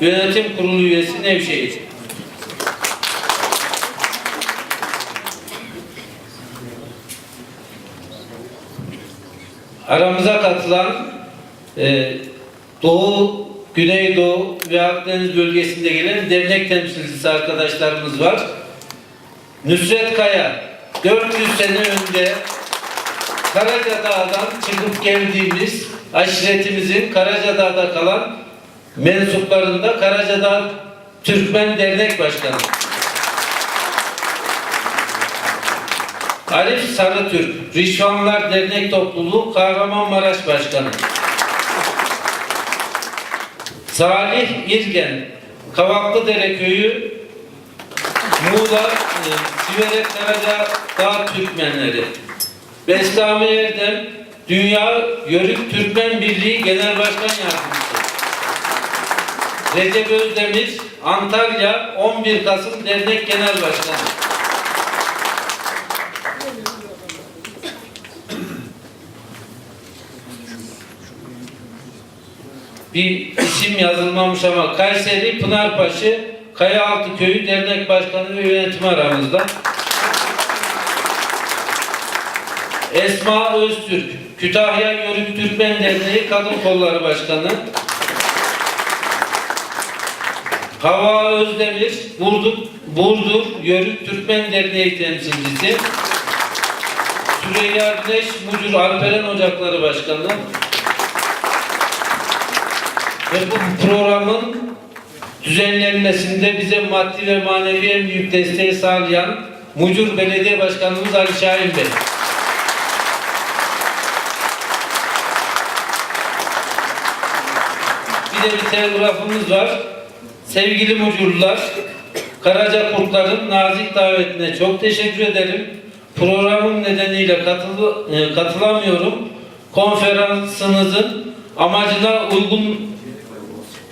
Yönetim Kurulu üyesi Nevşehir. Aramıza katılan e, Doğu, Güneydoğu ve Akdeniz bölgesinde gelen dernek temsilcisi arkadaşlarımız var. Nusret Kaya, 400 sene önce Karacadağ'dan çıkıp geldiğimiz aşiretimizin Karacadağ'da kalan mensuplarında Karacadağ Türkmen Dernek Başkanı. Arif Sarıtürk, Rişvanlar Dernek Topluluğu Kahramanmaraş Başkanı. Salih İrgen, Kavaklıdere Köyü, Muğla, e, Siverek Karadağ Türkmenleri. Beslami Erdem, Dünya Yörük Türkmen Birliği Genel Başkan Yardımcısı. Recep Özdemir, Antalya 11 Kasım Dernek Genel Başkanı. bir isim yazılmamış ama Kayseri Pınarbaşı Kayaaltı Köyü Dernek Başkanı ve yönetimi aramızda. Esma Öztürk, Kütahya Yörük Türkmen Derneği Kadın Kolları Başkanı. Hava Özdemir, Burdur, Burdur Yörük Türkmen Derneği temsilcisi. Süreyya Güneş, Mucur Alperen Ocakları Başkanı. Ve bu programın düzenlenmesinde bize maddi ve manevi en büyük desteği sağlayan Mucur Belediye Başkanımız Ali Şahin Bey. Bir de bir telgrafımız var. Sevgili mucurlar, Karaca Kurtların nazik davetine çok teşekkür ederim. Programım nedeniyle katıl, e, katılamıyorum. Konferansınızın amacına uygun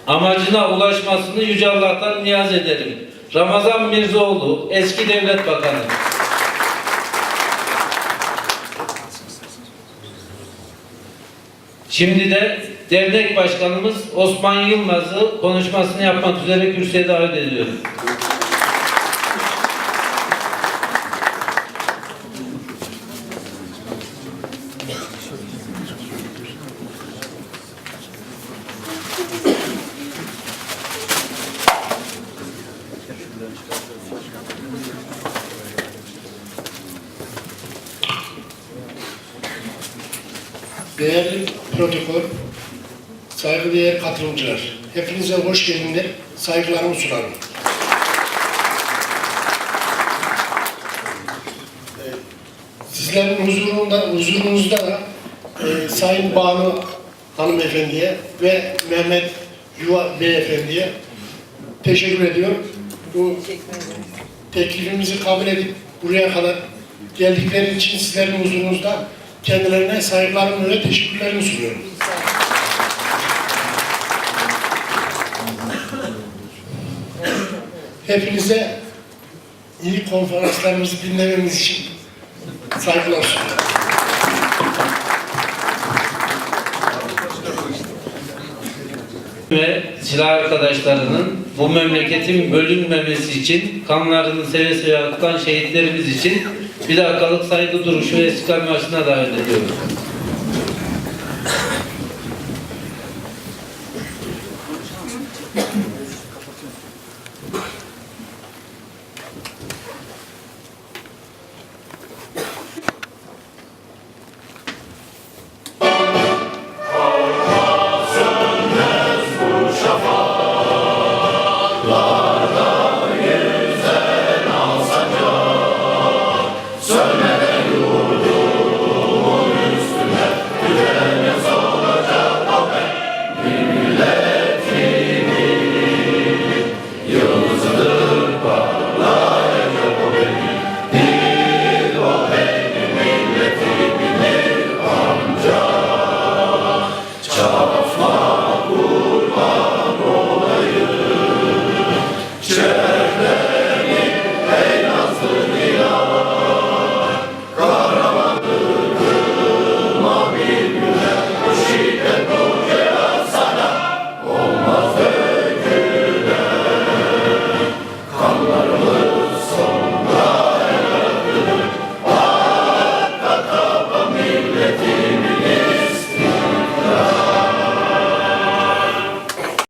amacına ulaşmasını Yüce Allah'tan niyaz ederim. Ramazan Mirzoğlu, eski devlet bakanı. Şimdi de dernek başkanımız Osman Yılmaz'ı konuşmasını yapmak üzere kürsüye davet ediyorum. Değerli protokol, saygıdeğer katılımcılar, hepinize hoş geldinler, saygılarımı sunarım. Sizlerin huzurunda, huzurunuzda da e, Sayın Banu Hanımefendi'ye ve Mehmet Yuva Beyefendi'ye teşekkür ediyorum. Bu teklifimizi kabul edip buraya kadar geldikleri için sizlerin huzurunuzda kendilerine saygılarımı ve teşekkürlerimi sunuyorum. Hepinize iyi konferanslarımızı dinlememiz için saygılar sunuyorum. ve silah arkadaşlarının bu memleketin bölünmemesi için kanlarını seve seve akıtan şehitlerimiz için bir dakikalık saygı duruşu ve istiklal marşına davet ediyoruz.